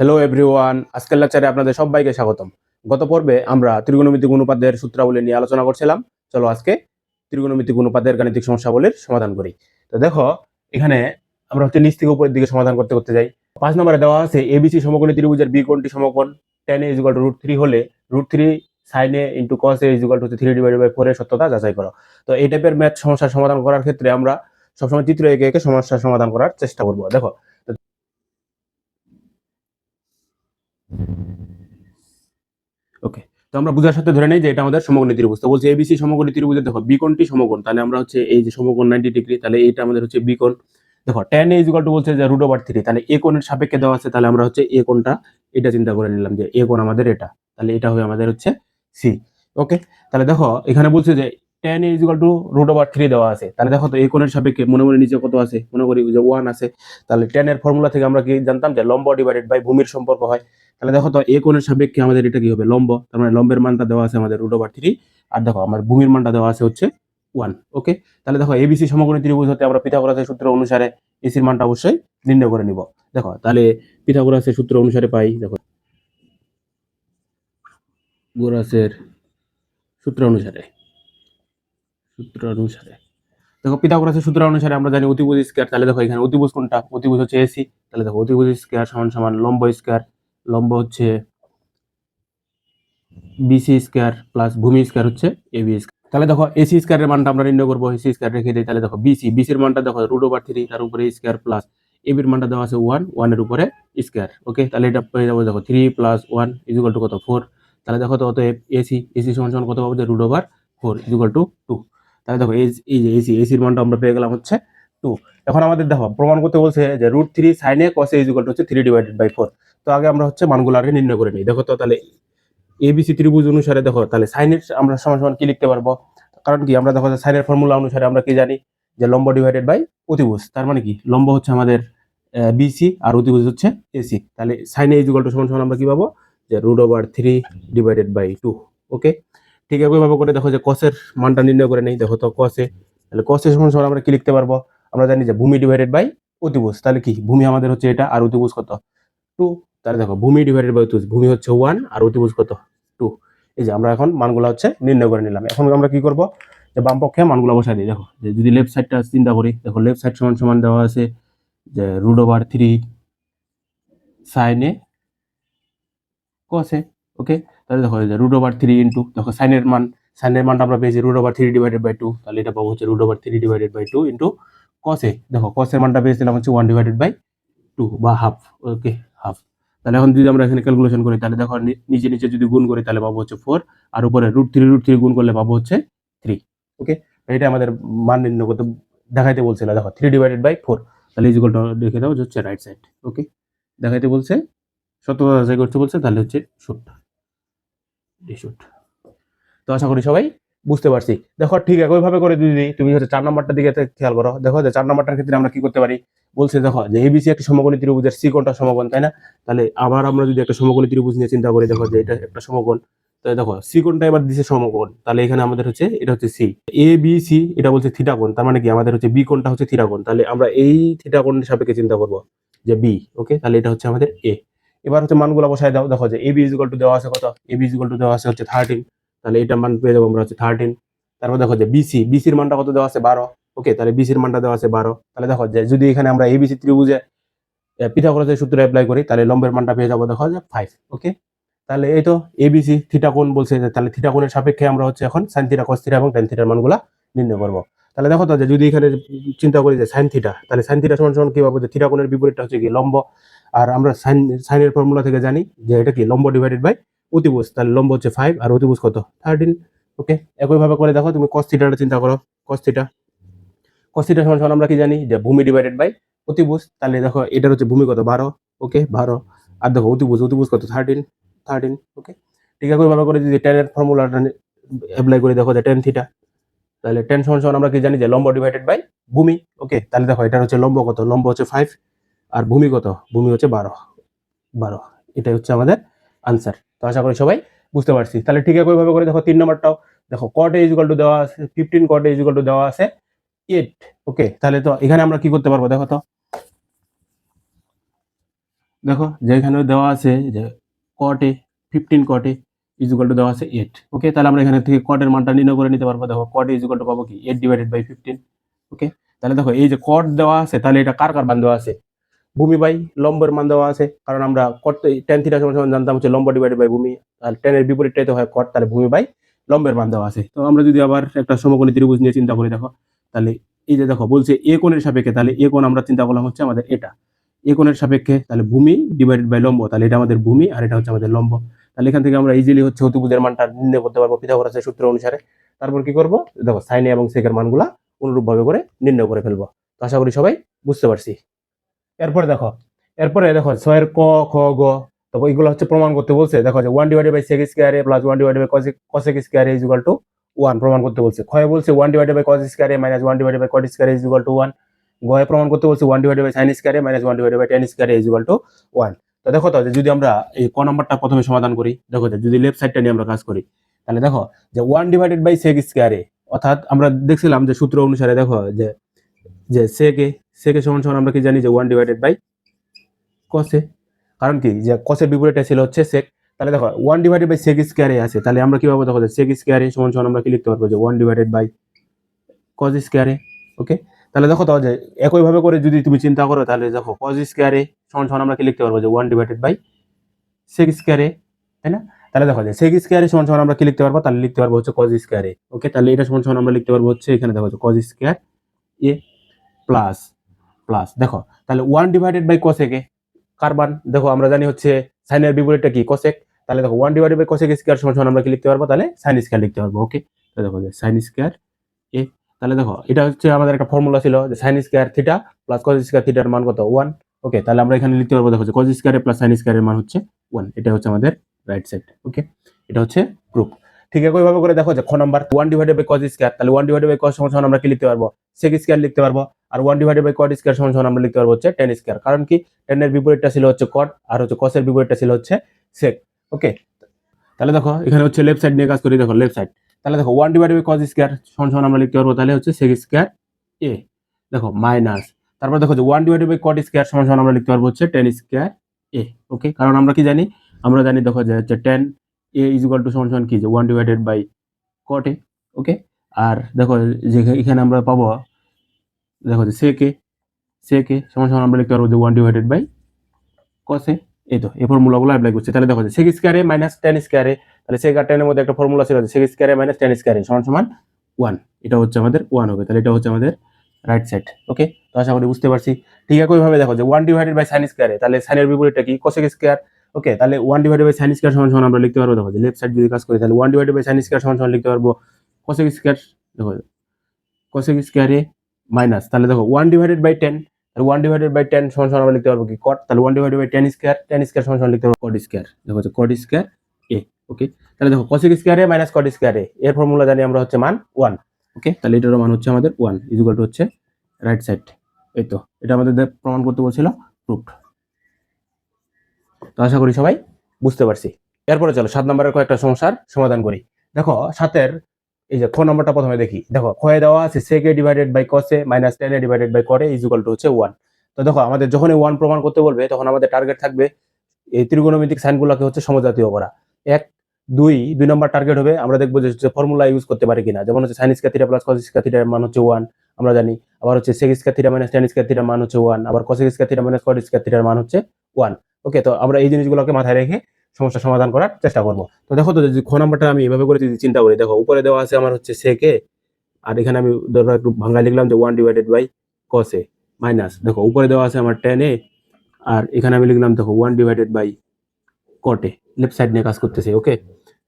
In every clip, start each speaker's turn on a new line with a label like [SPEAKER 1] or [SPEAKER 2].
[SPEAKER 1] Hello everyone আজকের লেকচারে আপনাদের সবাইকে স্বাগতম। গত পর্বে আমরা ত্রিগুণমিতিক অনুপাতের সূত্রাবলী নিয়ে আলোচনা করছিলাম। চলো আজকে ত্রিগুণমিতিক অনুপাতের গাণিতিক সমস্যাবলীর সমাধান করি। তো দেখো, এখানে আমরা হচ্ছে নিচ থেকে উপরের দিকে সমাধান করতে করতে যাই। পাঁচ নম্বরে দেওয়া আছে এবিসি সমকোণী ত্রিভুজের বি কোণটি সমকোণ। Tan A equal to root three হলে root three sine A into cos A equal to three divide by four এর সত্যতা যাচাই করো। তো এই টাইপের ম্যাথ সমস্যার সমাধান করার ক্ষেত্রে আমরা সবসময় চিত্র এঁকে এঁকে সমস্যার সমাধান করার চেষ্টা করব। দেখো ওকে তো আমরা বুঝার সাথে ধরে নেই যে এটা আমাদের সমকোণী ত্রিভুজ। তো বলছে এবিসি সমকোণী ত্রিভুজের দেখো বি কোণটি সমকোণ। তাহলে আমরা হচ্ছে এই যে সমকোণ নাইনটি ডিগ্রি তাহলে এইটা আমাদের হচ্ছে বি কোণ। দেখো টেন এ ইজুগাল টু বলছে যে রুট ওভার থ্রি তাহলে এ কোণের সাপেক্ষে দেওয়া আছে, তাহলে আমরা হচ্ছে এ কোণটা, এটা চিন্তা করে নিলাম যে এ কোণ আমাদের এটা। তাহলে এটা হবে আমাদের হচ্ছে সি ওকে তাহলে দেখো, এখানে বলছে যে tan A equal to root over three দেওয়া আছে। তাহলে দেখো তো এ কোণের সাপেক্ষে মনে মনে নিচে কত আছে? মনে করি যে ওয়ান আছে। তাহলে টেন এর ফর্মুলা থেকে আমরা কি জানতাম যে লম্ব ডিভাইডেড বাই ভূমির সম্পর্ক হয়। তাহলে দেখো তো এ কোণের সাপেক্ষে আমাদের এটা কি হবে? লম্ব। তার মানে লম্বের মানটা দেওয়া আছে আমাদের রুট ওভার থ্রি আর দেখো, আমার ভূমির মানটা দেওয়া আছে হচ্ছে ওয়ান ওকে তাহলে দেখো এবিসি সমকোণী ত্রিভুজ হতে আমরা পিথাগোরাসের সূত্র অনুসারে এসির মানটা অবশ্যই নির্ণয় করে নিব। দেখো, তাহলে পিথাগোরাসের সূত্র অনুসারে পাই, দেখো, গোরাসের সূত্র অনুসারে সূত্র অনুসারে। দেখো, পিথাগোরাসের সূত্র অনুসারে আমরা জানি অতিভুজ স্কয়ার তাহলে দেখো এখানে অতিভুজ কোনটা? অতিভুজ হচ্ছে এসি তাহলে দেখো, অতিভুজ স্কয়ার সমান সমান লম্ব স্কয়ার লম্ব হচ্ছে বিসি স্কয়ার প্লাস ভূমি স্কয়ার হচ্ছে এবি স্কয়ার তাহলে দেখো এসি স্কয়ারের মানটা আমরা নির্ণয় করব এসি স্কয়ার রেখে দিই, তাহলে দেখো বিসি বিসির মানটা দেখো রুট ওভার থ্রি তার উপরে স্কয়ার প্লাস এবির মানটা দেওয়া আছে ওয়ান ওয়ানের উপরে স্কয়ার ওকে তাহলে এটা পেয়ে যাব দেখো three plus one equal to কত? ফোর তাহলে দেখো তো অতএব এসি এসি সমান সমান কত পাবো? Root over four equal to two two দেখো এই যে এসি এসির মানটা আমরা পেয়ে গেলাম হচ্ছে টু এখন আমাদের দেখো, প্রমাণ করতে বলছে যে রুট থ্রি সাইন সাইনে কসে ইজুগাল টু হচ্ছে থ্রি ডিভাইডেড বাই ফোর তো আগে আমরা হচ্ছে মানগুলো আগে নির্ণয় করে নিই। দেখো তো তাহলে এবিসি ত্রিভুজ অনুসারে দেখো, তাহলে সাইনের আমরা সমান সমান কি লিখতে পারব? কারণ কি আমরা দেখো যে সাইনের ফর্মুলা অনুসারে আমরা কি জানি? যে লম্ব ডিভাইডেড বাই অতিভুজ। তার মানে কি? লম্ব হচ্ছে আমাদের বিসি আর অতিভুজ হচ্ছে এসি তাহলে সাইনে ইজুগাল টু সমান সমান আমরা কি পাবো? যে root over three divided by two okay ঠিক একইভাবে করে দেখো যে কসের মানটা নির্ণয় করে নেই। দেখো তো কসে তাহলে কসের সমান সমান আমরা কি লিখতে পারব? আমরা জানি যে ভূমি ডিভাইডেড বাই অতিভুজ। তাহলে কি? ভূমি আমাদের হচ্ছে এটা আর অতিভুজ কত? টু। তাহলে দেখো, ভূমি ডিভাইডেড বাই অতিভুজ। ভূমি হচ্ছে ওয়ান আর অতিভুজ কত? টু। এই যে আমরা এখন মানগুলো হচ্ছে নির্ণয় করে নিলাম। এখন আমরা কি করব? যে বাম পক্ষে মানগুলো বসাই দিই। দেখো, যে যদি লেফট সাইডটা চিন্তা করি, দেখো লেফট সাইড সমান সমান দেওয়া আছে যে রুট ওভার থ্রি সাইনে কসে ওকে তাহলে দেখো যে রুট ওভার থ্রি ইন্টু দেখো সাইনের মান সাইনের মানটা আমরা পেয়েছি root over three divided by two তাহলে এটা পাবো হচ্ছে root over three divided by two into কসে দেখো কসের মানটা পেয়েছিলাম হচ্ছে ওয়ান ডিভাইডেড বাই টু বা হাফ ওকে হাফ তাহলে এখন যদি আমরা এখানে ক্যালকুলেশন করি, তাহলে দেখো নিচে নিচে যদি গুণ করি, তাহলে পাবো হচ্ছে ফোর আর উপরে রুট থ্রি রুট থ্রি গুণ করলে পাবো হচ্ছে থ্রি ওকে এটা আমাদের মান নির্ণয় করতে দেখাইতে বলছিল, দেখো থ্রি ডিভাইডেড বাই ফোর তাহলে ইজিকলটা লিখে দাও হচ্ছে রাইট সাইড ওকে দেখাইতে বলছে, সত্যতা যাচাই করতে বলছে, তাহলে হচ্ছে শুট এই শুট তো আশা করি সবাই বুঝতে পারছি। দেখো ঠিক একইভাবে করে যদি তুমি হচ্ছে চার নম্বরটার দিকে খেয়াল করো। দেখো যে চার নম্বরটার ক্ষেত্রে আমরা কি করতে পারি? বলছে দেখো, যে এবিসি একটি সমকোণী ত্রিভুজের সি কোণটা সমকোণ, তাই না? তাহলে আবার আমরা যদি একটা সমকোণী ত্রিভুজ নিয়ে চিন্তা করি, দেখো যে এটা একটা সমকোণ, তাহলে দেখো সি কোণটা এবার দিছে সমকোণ, তাহলে এখানে আমাদের হচ্ছে, এটা হচ্ছে সি এ বি সি এটা বলছে থিটা কোণ, তার মানে কি? আমাদের হচ্ছে বি কোণটা হচ্ছে থিটা তাহলে আমরা এই থিটা সাপেক্ষে চিন্তা করব যে বি ওকে তাহলে এটা হচ্ছে আমাদের এ এবার হচ্ছে মানগুলো বসায় দাও, দেখো যে এ বি ইজিক্যাল টু দেওয়া আছে কত? এ বি টু দেওয়া আছে হচ্ছে থার্টিন তাহলে এটা মান পেয়ে যাব আমরা হচ্ছে থার্টিন তারপর দেখো যে বিসি বিসির মানটা কত দেওয়া আছে? বারো। ওকে তাহলে বিসির মানটা দেওয়া আছে বারো। তাহলে দেখো যে যদি এখানে আমরা এবিসি ত্রিভুজে পিথাগোরাসের সূত্র অ্যাপ্লাই করি, তাহলে লম্বের মানটা পেয়ে যাব দেখো যে ফাইভ ওকে তাহলে এই তো এবিসি থিটা কোণ বলছে, যে তাহলে থিটা কোণের সাপেক্ষে আমরা হচ্ছে এখন সাইন থিটা কস থিটা এবং টেন থিটার মানগুলা নির্ণয় করব। তাহলে দেখো তো যে যদি এখানে চিন্তা করি যে সাইন থিটা তাহলে সাইন থিটা সমান সমান কি পাবো? যে থিটা বিপরীতটা হচ্ছে কি লম্ব। আর আমরা সাইন সাইনের ফর্মুলা থেকে জানি যে এটা কি লম্ব ডিভাইডেড বাই অতিভুজ তাহলে লম্ব হচ্ছে ফাইভ আর অতিভুজ কত? থার্টিন ওকে একইভাবে করে দেখো, তুমি কস চিন্তা করো কস থিটা সমান সমান আমরা কি জানি? যে ভূমি ডিভাইডেড বাই অতিভুজ তাহলে দেখো এটার হচ্ছে ভূমি কত? বারো ওকে বারো। আর দেখো অতিভুজ অতিভুজ কত? থার্টিন থার্টিন ওকে ঠিক একইভাবে করে যদি টেনের ফর্মুলাটা অ্যাপ্লাই করে দেখো, যে টেন থিটা তাহলে টেন সমান সমান আমরা কি জানি? যে লম্ব ডিভাইডেড বাই ভূমি ওকে তাহলে দেখো এটার হচ্ছে লম্ব কত? লম্ব হচ্ছে ফাইভ আর ভূমি কত? ভূমি হচ্ছে বারো। বারো। এটাই হচ্ছে আমাদের আনসার তো আশা করি সবাই বুঝতে পারছি। তাহলে ঠিক একইভাবে করে দেখো তিন নম্বরটাও। দেখো কট ইজুকাল টু দেওয়া আছে ফিফটিন কট ইজুকাল টু দেওয়া আছে এইট ওকে তাহলে তো এখানে আমরা কি করতে পারব দেখো তো? দেখো যেখানে দেওয়া আছে যে cot A fifteen cot A equal to দেওয়া আছে এইট ওকে তাহলে আমরা এখানে থেকে কটের মানটা নির্ণয় করে নিতে পারব। দেখো কট ইজুকাল টু পাবো কি? Eight divided by fifteen okay তাহলে দেখো এই যে কট দেওয়া আছে, তাহলে এটা কার কার মান দেওয়া আছে? ভূমি বাই লম্বের মান দেওয়া আছে। কারণ আমরা কট টেন থিটা সমান সমান জানতাম হচ্ছে লম্ব ডিভাইডেড বাই ভূমি। আর টেনের বিপরীতটাই তো হয় কট, তাহলে ভূমি বাই লম্বের মান দেওয়া আছে। তো আমরা যদি আবার একটা সমকোণী ত্রিভুজ নিয়ে চিন্তা করি, দেখো, তাহলে এই যে দেখো, বলছে এ কোণের সাপেক্ষে, তাহলে এ কোণ আমরা চিন্তা করলাম হচ্ছে আমাদের এটা। এ কোণের সাপেক্ষে, তাহলে ভূমি ডিভাইডেড বাই লম্ব, তাহলে এটা আমাদের ভূমি আর এটা হচ্ছে আমাদের লম্ব। তাহলে এখান থেকে আমরা ইজিলি হচ্ছে অতিভুজের মানটা নির্ণয় করতে পারব পিথাগোরাসের সূত্র অনুসারে। তারপর কি করব? দেখো সাইনে এবং সেকের মানগুলা অনুরূপভাবে করে নির্ণয় করে ফেলব। তো আশা করি সবাই বুঝতে পারছি। এরপরে দেখো এরপরে দেখো, ছয়ের ক, খ, গ তো এইগুলো হচ্ছে প্রমাণ করতে বলছে। দেখো যে one divided by sec square plus one divided by cosec square A equal to one প্রমাণ করতে বলছে। ক্ষয়ে বলছে one divided by cos square minus one divided by cot square is equal to one গয়ে প্রমাণ করতে বলছে one divided by sine square minus one divided by tan square is equal to one তো দেখো তো যদি আমরা এই ক নাম্বারটা প্রথমে সমাধান করি, দেখো যদি লেফট সাইডটা নিয়ে আমরা কাজ করি, তাহলে দেখো যে one divided by sec square অর্থাৎ আমরা দেখছিলাম যে সূত্র অনুসারে দেখো যে যে সেকে সেকে সমান সমান আমরা কি জানি যে ওয়ান ডিভাইডেড বাই কসে কারণ কি? যে কসের বিপরীতটা ছিল হচ্ছে সেক তাহলে দেখো ওয়ান ডিভাইডেড বাই সেক স্কোয়ারে আছে। তাহলে আমরা কীভাবে দেখো সেক স্কোয়ারে সমান সমান আমরা কি লিখতে পারব যে ওয়ান ডিভাইডেড বাই কজ স্কোয়ারে ওকে তাহলে দেখো তো যে একইভাবে করে যদি তুমি চিন্তা করো, তাহলে দেখো কজ স্কোয়ারে সমান সমান আমরা কি লিখতে পারব যে ওয়ান ডিভাইডেড বাই সেক স্কোয়ারে তাই না? তাহলে দেখো যে সেক স্কোয়ারে সমান সমান আমরা কি লিখতে পারব? তাহলে লিখতে পারব হচ্ছে কজ স্কোয়ারে ওকে তাহলে এটা সমান সমান আমরা লিখতে পারব হচ্ছে এখানে দেখো cos square A plus plus দেখো, তাহলে one divided by cosec A কার্বান, দেখো আমরা জানি হচ্ছে সাইনের বিপরীতটা কি কোসেক তাহলে দেখো one divided by cosec square সমান সমান আমরা কি লিখতে পারব? তাহলে সাইন স্কোয়ার লিখতে পারব ওকে তাহলে দেখো সাইন স্কোয়ার এ, তাহলে দেখো, এটা হচ্ছে আমাদের একটা ফর্মুলা ছিল যে sine square theta plus cos square থিটার মান কত? ওয়ান ওকে তাহলে আমরা এখানে লিখতে পারব, দেখো কস স্কোয়ার প্লাস সাইন স্কোয়ারের মান হচ্ছে ওয়ান এটা হচ্ছে আমাদের রাইট সাইড ওকে এটা হচ্ছে প্রুফ ঠিক একইভাবে করে দেখো যে খ number one divided by cos square তাহলে ওয়ান ডিভাইডেড বাই কস সমান আমরা কি লিখতে পারব? সেক স্কোয়ার লিখতে পারব। আর one divided by cot square সমান আমরা লিখতে পারব হচ্ছে টেন স্কোয়ার কারণ কি? টেনের বিপরীতটা ছিল হচ্ছে কট আর হচ্ছে কসের বিপরীতটা ছিল হচ্ছে সেক ওকে তাহলে দেখো, এখানে হচ্ছে লেফট সাইড নিয়ে কাজ করি, দেখো লেফট সাইড তাহলে দেখো one divided by cos square সমান সমান আমরা লিখতে পারব তাহলে হচ্ছে সেক স্কোয়ার এ দেখো মাইনাস তারপর দেখো যে one divided by cot square সমান সমান আমরা লিখতে পারব হচ্ছে টেন স্কোয়ার এ ওকে কারণ আমরা কি জানি? আমরা জানি দেখো যে হচ্ছে tan A is equal to সমান সমান কি? যে one divided by cot okay আর দেখো, যে এখানে আমরা পাবো, দেখো যে সেকে সেকে সমান সমান আমরা লিখতে পারব যে ওয়ান ডিভাইডেড বাই কসে এই তো, এই ফর্মুলাগুলো অ্যাপ্লাই করছে। তাহলে দেখো যে সেক স্কোয়ারে মাইনাস টেন স্কোয়ারে তাহলে সেক আর টেনের মধ্যে একটা ফর্মুলা ছিল সেক স্কোয়ারে মাইনাস টেন স্কোয়ারে সমান সমান ওয়ান এটা হচ্ছে আমাদের ওয়ান হবে, তাহলে এটা হচ্ছে আমাদের রাইট সাইড ওকে তো আশা করি বুঝতে পারছি। ঠিক একইভাবে দেখো যে ওয়ান ডিভাইডেড বাই সাইন স্কোয়ারে তাহলে সাইনের বিপরীতটা কি? কোসেক স্কোয়ার ওকে তাহলে one divided by sine square সমান সমান আমরা লিখতে পারব, দেখো লেফট সাইড যদি কাজ করি, তাহলে one divided by sine square সমান সমান লিখতে পারব কোসেক স্কোয়ার দেখো কোসেক স্কোয়ারে মাইনাস তাহলে দেখো ওয়ান ডিভাইডেড বাই টেন তাহলে ওয়ান ডিভাইডেড বাই টেন সমান সমান আমরা লিখতে পারব কি কট তাহলে one divided by tan square tan square সমান সমান লিখতে পারব কট স্কোয়ার দেখো কট স্কোয়ার এ ওকে তাহলে দেখো কোসেক স্কোয়ারে মাইনাস কট স্কোয়ারে এর ফর্মুলা জানি আমরা হচ্ছে মান ওয়ান ওকে তাহলে এটারও মান হচ্ছে আমাদের ওয়ান ইজুকাল টু হচ্ছে রাইট সাইড এই তো, এটা আমাদের প্রমাণ করতে বলছিল প্রুফ তো আশা করি সবাই বুঝতে পারছি। এরপরে চলো, সাত নম্বরের কয়েকটা সমস্যার সমাধান করি। দেখো, সাতের এই যে খ নম্বরটা প্রথমে দেখি। দেখো ক্ষয়ে দেওয়া আছে sec A divided by cos A minus tan divided by করে ইজুকাল টু হচ্ছে ওয়ান তো দেখো, আমাদের যখনই ওয়ান প্রমাণ করতে বলবে, তখন আমাদের টার্গেট থাকবে এই ত্রিকোণমিতিক সাইনগুলোকে হচ্ছে সমজাতীয় করা। এক, দুই দুই নম্বর টার্গেট হবে, আমরা দেখব যে ফর্মুলা ইউজ করতে পারি কিনা। যেমন হচ্ছে sine square theta plus cos square থিটার মান হচ্ছে ওয়ান আমরা জানি। আবার হচ্ছে sec square theta minus tan থিটার মান হচ্ছে ওয়ান আবার cosec square theta minus cot থিটার মান হচ্ছে ওয়ান ওকে তো আমরা এই জিনিসগুলোকে মাথায় রেখে সমস্যা সমাধান করার চেষ্টা করব। তো দেখো তো খ নাম্বারটা আমি এভাবে করে যদি চিন্তা করি, দেখো উপরে দেওয়া আছে আমার হচ্ছে সেকে আর এখানে আমি ধরো একটু ভাঙা লিখলাম যে one divided by cos A minus দেখো উপরে দেওয়া আছে আমার টেন এ আর এখানে আমি লিখলাম দেখো one divided by cot A left side নিয়ে কাজ করতেছে ওকে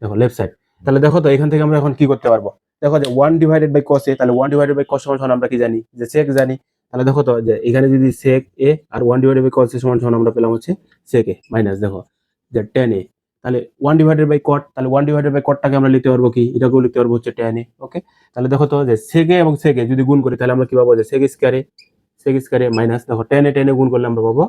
[SPEAKER 1] দেখো লেফট সাইড তাহলে দেখো তো এখান থেকে আমরা এখন কি করতে পারব? দেখো যে ওয়ান ডিভাইডেড বাই কসে তাহলে ওয়ান ডিভাইডেড বাই কস সমান আমরা কি জানি? যে সেক জানি। তাহলে দেখো তো যে এখানে যদি সেক এ আর ওয়ান ডিভাইডেড বাই কস সমান সমান আমরা পেলাম হচ্ছে সেক এ মাইনাস দেখো যে টেন এ তাহলে ওয়ান ডিভাইডেড বাই কট তাহলে ওয়ান ডিভাইডেড বাই কটটাকে আমরা লিখতে পারব কি? এটাকেও লিখতে পারব হচ্ছে টেন এ ওকে তাহলে দেখো তো যে সেকে এবং সেকে যদি গুণ করি, তাহলে আমরা কি পাবো? যে সেক স্কোয়ারে সেক স্কোয়ারে মাইনাস দেখো টেন এ টেন এ গুণ করলে আমরা পাবো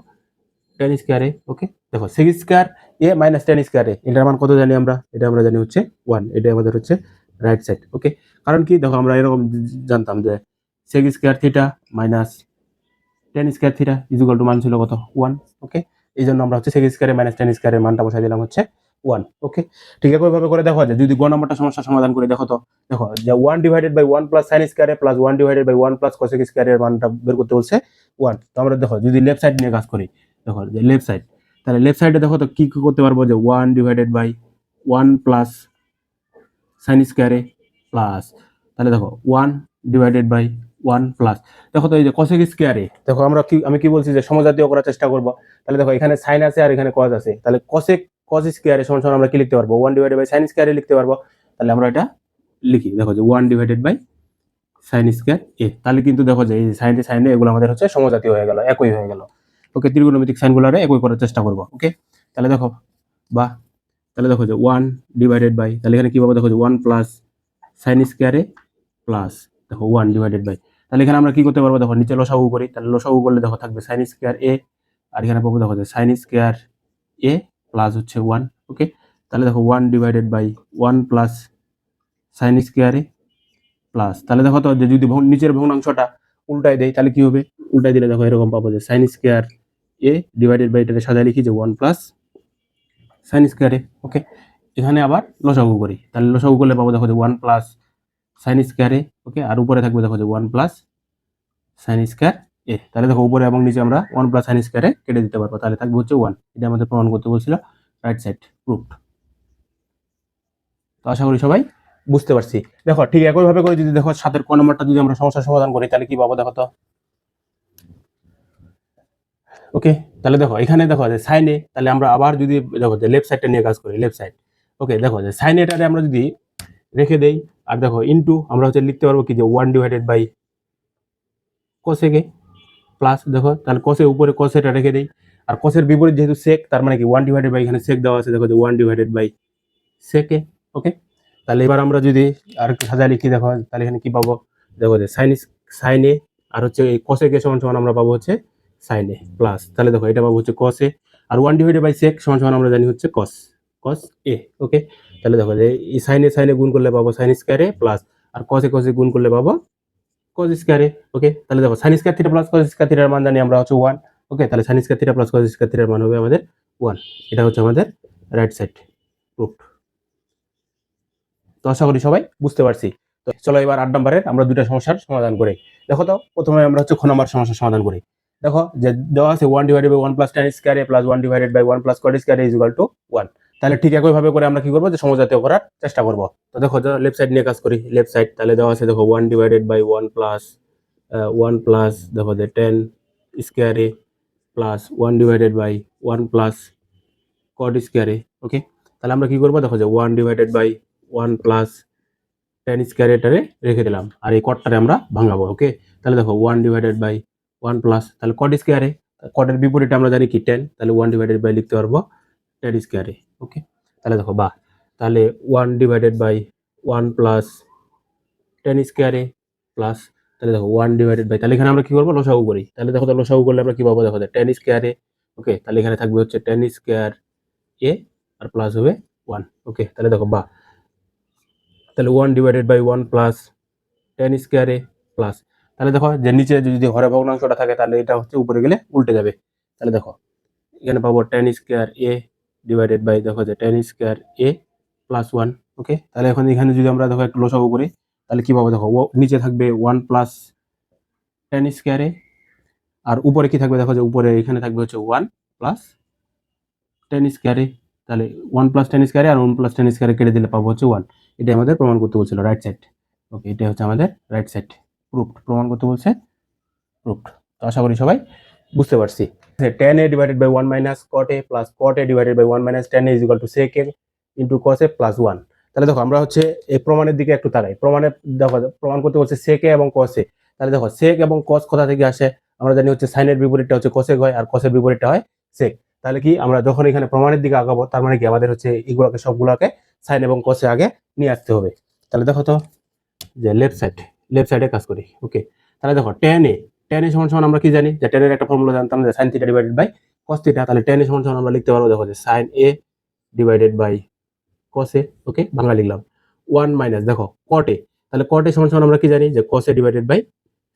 [SPEAKER 1] টেন স্কোয়ারে ওকে দেখো sec square A minus tan square A এটার মান কত জানি আমরা? এটা আমরা জানি হচ্ছে ওয়ান এটা আমাদের হচ্ছে রাইট সাইড ওকে কারণ কি? দেখো আমরা এরকম জানতাম যে sec square theta minus tan square theta is equal to মান ছিল কত? ওয়ান ওকে এই জন্য আমরা হচ্ছে সেক স্কোয়ারে মাইনাস টেন স্কোয়ারের মানটা বসাই দিলাম হচ্ছে ওয়ান ওকে ঠিক একইভাবে করে দেখো যে যদি গ নম্বরটা সমস্যা সমাধান করে দেখো তো, দেখো যে one divided by one plus sine square A plus one divided by one plus cosec স্কোয়ারের মানটা বের করতে বলছে ওয়ান তো আমরা দেখো যদি লেফট সাইড নিয়ে কাজ করি, দেখো যে লেফট সাইড তাহলে লেফট সাইডে দেখো তো কি কি করতে পারব যে one divided by one plus sine square A plus তাহলে দেখো one divided by one plus দেখো তো এই যে কসেক স্কোয়ারে দেখো আমরা কি, আমি কি বলছি যে সমজাতীয় করার চেষ্টা করব। তাহলে দেখো এখানে সাইন আছে আর এখানে কজ আছে। তাহলে কসেক কজ স্কোয়ারে সমান সমান আমরা কি লিখতে পারব? ওয়ান ডিভাইডেড বাই সাইন স্কোয়ারে লিখতে পারব। তাহলে আমরা এটা লিখি। দেখো যে one divided by sine square A. তাহলে কিন্তু দেখো যে এই সাইনে সাইনে এগুলো আমাদের হচ্ছে সমজাতীয় হয়ে গেল, একই হয়ে গেল। ওকে ত্রিগুণমিতিক সাইনগুলোরে একই করার চেষ্টা করব, ওকে? তাহলে দেখো, বা, তাহলে দেখো যে ওয়ান ডিভাইডেড বাই তাহলে এখানে কি পাবো? দেখো যে one plus sine square A plus দেখো ওয়ান ডিভাইডেড বাই তাহলে এখানে আমরা কি করতে পারব? দেখো, নিচে লসাগু করি। তাহলে লসাগু করলে দেখো থাকবে সাইন স্কোয়ার এ আর এখানে পাবো দেখো যে সাইন স্কোয়ার এ প্লাস হচ্ছে ওয়ান ওকে তাহলে দেখো one divided by one plus sine square A plus তাহলে দেখো তো যে যদি নিচের ভগ্নাংশটা উল্টাই দেয় তাহলে কি হবে? উল্টাই দিলে দেখো এরকম পাবো যে sine square A divided by এটাকে সাজায় লিখি যে ওয়ান প্লাস সাইন স্কোয়ারে ওকে এখানে আবার লসাগু করি। তাহলে লসাগু করলে পাবো দেখো যে ওয়ান প্লাস সাইন স্কোয়ারে ওকে আর উপরে থাকবে দেখো যে one plus sine square A তাহলে দেখো উপরে এবং নিচে আমরা ওয়ান প্লাস সাইন স্কোয়ারে কেটে দিতে পারব। তাহলে থাকবে হচ্ছে ওয়ান এটা আমাদের প্রমাণ করতে বলছিল রাইট সাইড প্রুফড তো আশা করি সবাই বুঝতে পারছি। দেখো, ঠিক একইভাবে করে যদি দেখো সাতের ক নম্বরটা যদি আমরা সমস্যার সমাধান করি, তাহলে কি পাবো দেখো তো? ওকে, তাহলে দেখো, এখানে দেখো যে সাইনে তাহলে আমরা আবার যদি দেখো যে লেফট সাইডটা নিয়ে কাজ করি লেফট সাইড ওকে, দেখো যে সাইন এটারে আমরা যদি রেখে দেই আর দেখো ইনটু আমরা হচ্ছে লিখতে পারব কি যে one divided by cosec A plus দেখো, তাহলে কোসের উপরে কোসেটা রেখে দেই। আর কোসের বিপরীত যেহেতু সেক তার মানে কি ওয়ান ডিভাইডেড বাই এখানে সেক দেওয়া আছে, দেখো যে ওয়ান ডিভাইডেড বাই সেকে ওকে তাহলে এবার আমরা যদি আর একটু সাজা লিখি, দেখো, তাহলে এখানে কি পাবো? দেখো যে সাইন সাইনে আর হচ্ছে এই কোসেকে সমান সমান আমরা পাবো হচ্ছে সাইনে প্লাস তাহলে দেখো এটা পাবো হচ্ছে কসে আর ওয়ান ডিভাইডেড বাই সেক সমান সমান আমরা জানি হচ্ছে কস কস এ ওকে তাহলে দেখো যে এই সাইনে সাইনে গুণ করলে পাবো সাইন স্কোয়ারে প্লাস আর কসে কসে গুণ করলে পাবো কস স্কোয়ারে ওকে তাহলে দেখো sine square theta plus cos square থিটার মান জানি আমরা হচ্ছে ওয়ান ওকে তাহলে sine square theta plus cos square থিটার মান হবে আমাদের ওয়ান এটা হচ্ছে আমাদের রাইট সাইড প্রুফ তো আশা করি সবাই বুঝতে পারছি। তো চলো এবার আট নম্বরের আমরা দুটা সমস্যার সমাধান করি। দেখো তো, প্রথমে আমরা হচ্ছে খ নম্বর সমস্যার সমাধান করি। দেখো যে দেওয়া আছে one divided by one plus tan square A plus one divided by one plus cot square A is equal two one তাহলে ঠিক একইভাবে করে আমরা কি করব? যে সমজাতীয় করার চেষ্টা করব। তো দেখো লেফট সাইড নিয়ে কাজ করি। লেফট সাইড তাহলে দেওয়া আছে, দেখো one divided by one plus one plus দেখো যে tan square A plus one divided by one plus cot square A okay তাহলে আমরা কি করব? দেখো যে one divided by one plus tan স্কোয়ারেটারে রেখে দিলাম। আর এই কটটারে আমরা ভাঙাবো ওকে তাহলে দেখো one divided by one plus তাহলে কট স্কোয়ারে কটের বিপরীতে আমরা জানি কি টেন তাহলে ওয়ান ডিভাইডেড বাই লিখতে পারব টেন স্কোয়ারে ওকে তাহলে দেখো বা তাহলে one divided by one plus tan square A plus তাহলে দেখো ওয়ান ডিভাইডেড বাই তাহলে এখানে আমরা কী করব? লসাগু করি। তাহলে দেখো তো লসাগু করলে আমরা কী পাবো? দেখো টেন স্কোয়ারে ওকে তাহলে এখানে থাকবে হচ্ছে টেন স্কোয়ার এ আর প্লাস হবে ওয়ান ওকে তাহলে দেখো বা তাহলে one divided by one plus tan square A plus তাহলে দেখো, যে নিচে যদি ঘরে ভগ্নাংশটা থাকে, তাহলে এটা হচ্ছে উপরে গেলে উল্টে যাবে। তাহলে দেখো, এখানে পাবো tan square A divided by দেখো যে tan square A plus one okay তাহলে এখন এখানে যদি আমরা দেখো একটু লসাগু করি, তাহলে কি পাবো দেখো? নিচে থাকবে ওয়ান প্লাস টেন স্কোয়ারে আর উপরে কি থাকবে দেখো যে উপরে, এখানে থাকবে হচ্ছে ওয়ান প্লাস টেন স্কোয়ারে তাহলে ওয়ান প্লাস টেন স্কোয়ারে আর ওয়ান প্লাস টেন স্কোয়ারে কেটে দিলে পাবো হচ্ছে ওয়ান এটা আমাদের প্রমাণ করতে বলছিল রাইট সাইড ওকে এটা হচ্ছে আমাদের রাইট সাইড প্রুফড প্রমাণ করতে বলছে প্রুফড তো আশা করি সবাই বুঝতে পারছি। Tan A divided by one minus cot A plus cot A divided by one minus tan is equal to sec A into cos A plus one তাহলে দেখো, আমরা হচ্ছে এই প্রমাণের দিকে একটু তাকাই। প্রমাণে দেখো, প্রমাণ করতে বলছে এ এবং এ তাহলে দেখো সেক এবং কস কোথা থেকে আসে? আমরা জানি হচ্ছে সাইনের বিপরীতটা হচ্ছে কোসেক হয় আর কসের বিপরীতটা হয় সেক তাহলে কি, আমরা যখন এখানে প্রমাণের দিকে আগাবো, তার মানে কি, আমাদের হচ্ছে এগুলোকে, সবগুলোকে সাইন এবং কসে আগে নিয়ে আসতে হবে। তাহলে দেখো তো, যে লেফট সাইড লেফট সাইডে কাজ করি ওকে তাহলে দেখো টেন এ টেন এ সমান সমান আমরা কি জানি? যে টেনের একটা ফর্মুলা জানতাম যে sine theta divided by cos theta তাহলে টেন এ সমান সমান আমরা লিখতে পারব, দেখো যে sine A divided by cos A okay Bangla লিখলাম। ওয়ান মাইনাস দেখো কট তাহলে কট এ সমান সমান আমরা কি জানি? যে cos A divided by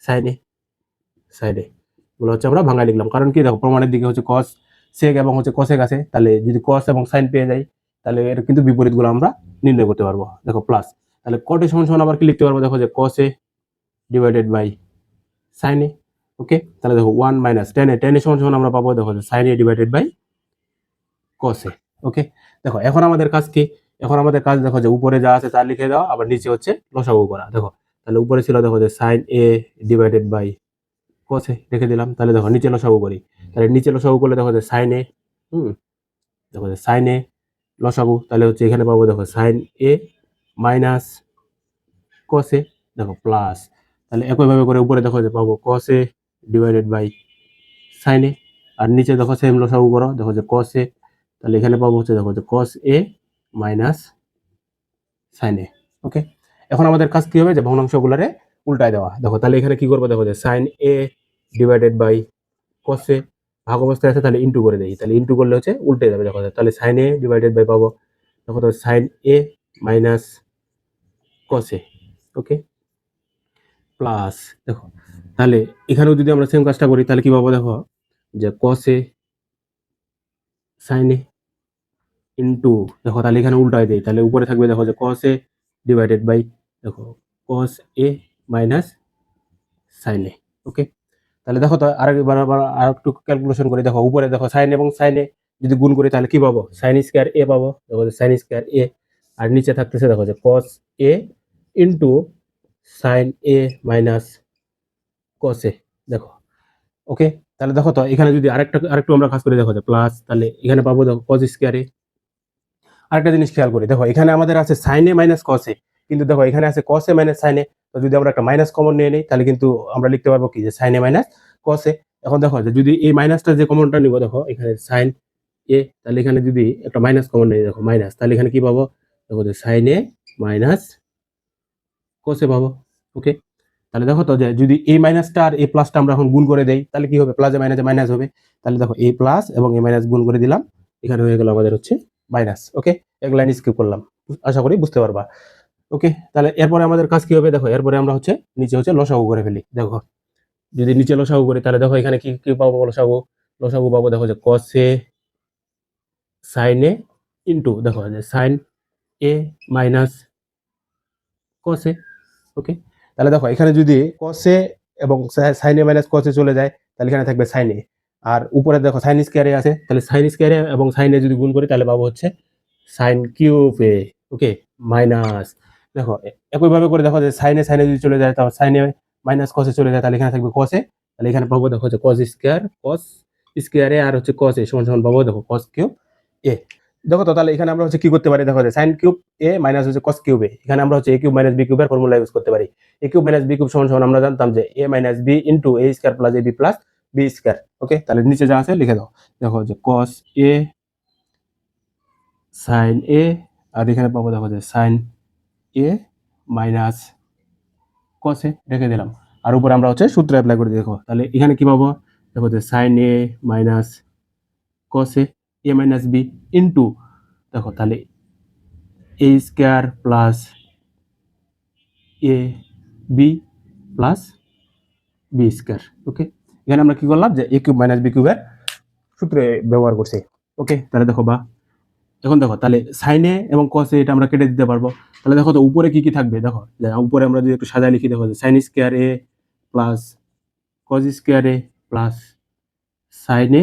[SPEAKER 1] sine A side A এগুলো হচ্ছে আমরা ভাঙা লিখলাম। কারণ কি? দেখো, প্রমাণের দিকে হচ্ছে কস সেক এবং হচ্ছে কসেক আছে, তাহলে যদি কস এবং সাইন পেয়ে যাই, তাহলে এর কিন্তু বিপরীতগুলো আমরা নির্ণয় করতে পারব। দেখো প্লাস তাহলে কটে সমান সমান আবার কি লিখতে পারব? দেখো যে cos A divided by sine okay তাহলে দেখো one minus tan A tan A সমান সমান আমরা পাবো দেখো sine A divided by cos A okay দেখো, এখন আমাদের কাজ কি? এখন আমাদের কাজ দেখো যে উপরে যা আছে তা লিখে দেওয়া আবার নিচে হচ্ছে লসাগু করা, দেখো? তাহলে উপরে ছিল দেখো যে sine A divided by cos A রেখে দিলাম। তাহলে দেখো নিচে লসাগু করি। তাহলে নিচে লসাগু করলে দেখো যে সাইন এ হুম? দেখো যে সাইন এ লসাগু, তাহলে হচ্ছে এখানে পাবো দেখো সাইন এ মাইনাস কসে দেখো প্লাস তাহলে একইভাবে করে উপরে দেখো যে পাবো cos A divided by sine A আর নিচে দেখো সেম লসাগু করো, দেখো যে কসে তাহলে এখানে পাবো হচ্ছে দেখো যে কস এ মাইনাস সাইন এ ওকে এখন আমাদের কাজ কি হবে? যে ভগ্নাংশগুলোরে উল্টায় দেওয়া। দেখো, তাহলে এখানে কি করব? দেখো যে sine A divided by cos A ভাগ অবস্থায় আছে, তাহলে ইন্টু করে দেই। তাহলে ইন্টু করলে হচ্ছে উল্টে যাবে, দেখো তাহলে সাইন এ ডিভাইডেড বাই পাবো। দেখো তো sine A minus cos A okay plus দেখো তাহলে এখানেও যদি আমরা সেম কাজটা করি, তাহলে কি পাবো দেখো? যে কসে সাইন ইন্টু দেখো, তাহলে এখানে উল্টায় দেই। তাহলে উপরে থাকবে দেখো যে কস এ ডিভাইডেড বাই দেখো কস এ মাইনাস সাইন ওকে তাহলে দেখো তো আরেকবার আবার আর একটু ক্যালকুলেশন করে। দেখো, উপরে দেখো সাইন এবং সাইন যদি গুণ করি, তাহলে কি পাবো? সাইন স্কোয়ার এ পাবো। দেখো যে সাইন স্কোয়ার এ আর নিচে থাকতেছে দেখো যে cos A into sine A minus cos দেখো ওকে তাহলে দেখো তো, এখানে যদি আরেকটা, আরেকটু আমরা কাজ করে, দেখো প্লাস তাহলে এখানে পাবো দেখো কস স্কোয়ার আরেকটা জিনিস খেয়াল করি, দেখো, এখানে আমাদের আছে সাইনে মাইনাস কসে কিন্তু দেখো, এখানে আছে কসে মাইনাস সাইনে তো যদি আমরা একটা মাইনাস কমন নিয়ে নিই, তাহলে কিন্তু আমরা লিখতে পারব কি যে সাইনে মাইনাস কসে এখন দেখো, যে যদি এই মাইনাসটা যে কমনটা নিব, দেখো, এখানে সাইন এ, তাহলে এখানে যদি একটা মাইনাস কমন নিই, দেখো মাইনাস তাহলে এখানে কি পাবো? দেখো যে সাইনে মাইনাস কসে পাবো ওকে তাহলে দেখো তো যে যদি এ মাইনাসটা আর এই প্লাসটা আমরা এখন গুণ করে দেই, তাহলে কি হবে? প্লাসে মাইনাসে মাইনাস হবে। তাহলে দেখো এ প্লাস এবং এ মাইনাস গুণ করে দিলাম। এখানে হয়ে গেল আমাদের হচ্ছে মাইনাস ওকে এক লাইন স্কিপ করলাম। আশা করি বুঝতে পারবা। ওকে তাহলে এরপরে আমাদের কাজ কি হবে? দেখো, এরপরে আমরা হচ্ছে নিচে হচ্ছে লসাগু করে ফেলি। দেখো, যদি নিচে লসাগু করি, তাহলে দেখো এখানে কি কি পাবো লসাগু? লসাগু পাবো দেখো যে কসে সাইনে ইন্টু দেখো যে সাইন এ মাইনাস কসে ওকে তাহলে দেখো, এখানে যদি কসে এবং সাইনে মাইনাস কসে চলে যায়, তাহলে এখানে থাকবে সাইনে আর উপরে দেখো সাইন স্কোয়ারে আছে, তাহলে সাইন স্কোয়ারে এবং সাইনে যদি গুণ করি, তাহলে পাবো হচ্ছে সাইন কিউবে ওকে মাইনাস দেখো একইভাবে করে দেখো যে সাইনে সাইনে যদি চলে যায়, তাহলে সাইনে মাইনাস কসে চলে যায়, তাহলে এখানে থাকবে কসে তাহলে এখানে পাবো দেখো যে কস স্কোয়ার কস স্কোয়ারে আর হচ্ছে কস এ সমান সমান পাবো, দেখো কস কিউব এ দেখো তো, তাহলে এখানে আমরা হচ্ছে কি করতে পারি? দেখো সাইন কিউব এ মাইনাস হচ্ছে কস কিউব এ এখানে আমরা হচ্ছে এ কিউব মাইনাস বি কিউবের ফর্মুলা ইউজ করতে পারি। A cube minus B cube সমান সমান আমরা জানতাম যে A minus B into A square plus A B plus B square okay তাহলে নিচে যা আছে লিখে দাও। দেখো যে কস এ সাইন এ আর এখানে পাবো দেখো যে সাইন এ মাইনাস কস এ রেখে দিলাম। আর উপরে আমরা হচ্ছে সূত্র অ্যাপ্লাই করে দেখো, তাহলে এখানে কি পাবো? দেখো যে sine A minus cos A A minus B into দেখো তাহলে A square plus A B plus B square okay এখানে আমরা কি করলাম যে এ কিউব মাইনাস বি কিউবের সূত্রে ব্যবহার করছি ওকে তাহলে দেখো বা, এখন দেখো তাহলে সাইনে এবং কসে এটা আমরা কেটে দিতে পারব, তাহলে দেখো তো উপরে কি কি থাকবে? দেখো উপরে আমরা যদি একটু সাজায় লিখি, দেখো sine square A plus cos square A plus sine A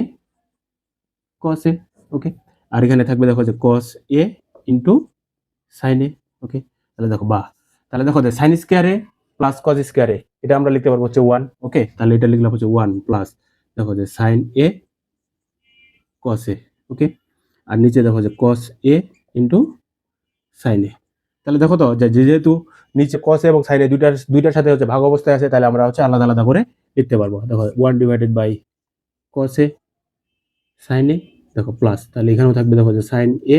[SPEAKER 1] cos A okay আর এখানে থাকবে দেখো যে কস এ ইন্টু সাইনে ওকে তাহলে দেখো বা, তাহলে দেখো যে সাইন স্কোয়ারে প্লাস কস স্কোয়ারে এটা আমরা লিখতে পারব হচ্ছে ওয়ান ওকে তাহলে এটা লিখলাম হচ্ছে ওয়ান প্লাস দেখো যে সাইন এ কস এ ওকে আর নিচে দেখো যে cos A into sine A তাহলে দেখো তো যে যেহেতু নিচে কস এবং সাইন এ দুইটার দুইটার সাথে হচ্ছে ভাগ অবস্থায় আছে, তাহলে আমরা হচ্ছে আলাদা আলাদা করে লিখতে পারব। দেখো one divided by cos A sine A দেখো প্লাস তাহলে এখানেও থাকবে দেখো যে সাইন এ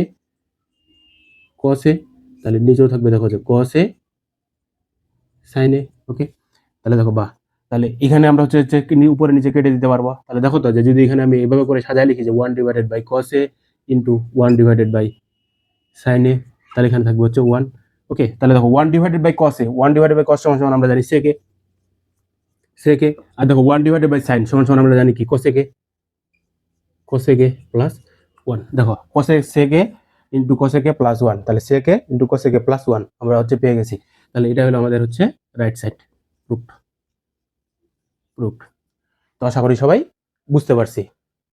[SPEAKER 1] কস এ তাহলে নিচেও থাকবে দেখো যে কস এ সাইন এ ওকে তাহলে দেখো বাহ তাহলে এখানে আমরা হচ্ছে উপরে নিচে কেটে দিতে পারব। তাহলে দেখো তো যে যদি এখানে আমি এভাবে করে সাজায় লিখি যে one divided by cos A into one divided by sine A তাহলে এখানে থাকবে হচ্ছে ওয়ান ওকে তাহলে দেখো one divided by cos A one divided by cos সমান সমান আমরা জানি সেকে সেকে আর দেখো ওয়ান ডিভাইডেড বাই সাইন সমান সমান আমরা জানি কি? কোসেকে কোসেকে প্লাস ওয়ান দেখো cosec into cosec plus one তাহলে সেকে ইন্টু কোসেকে প্লাস ওয়ান আমরা হচ্ছে পেয়ে গেছি। তাহলে এটা হলো আমাদের হচ্ছে রাইট সাইড প্রুফ প্রুফ তো আশা করি সবাই বুঝতে পারছি।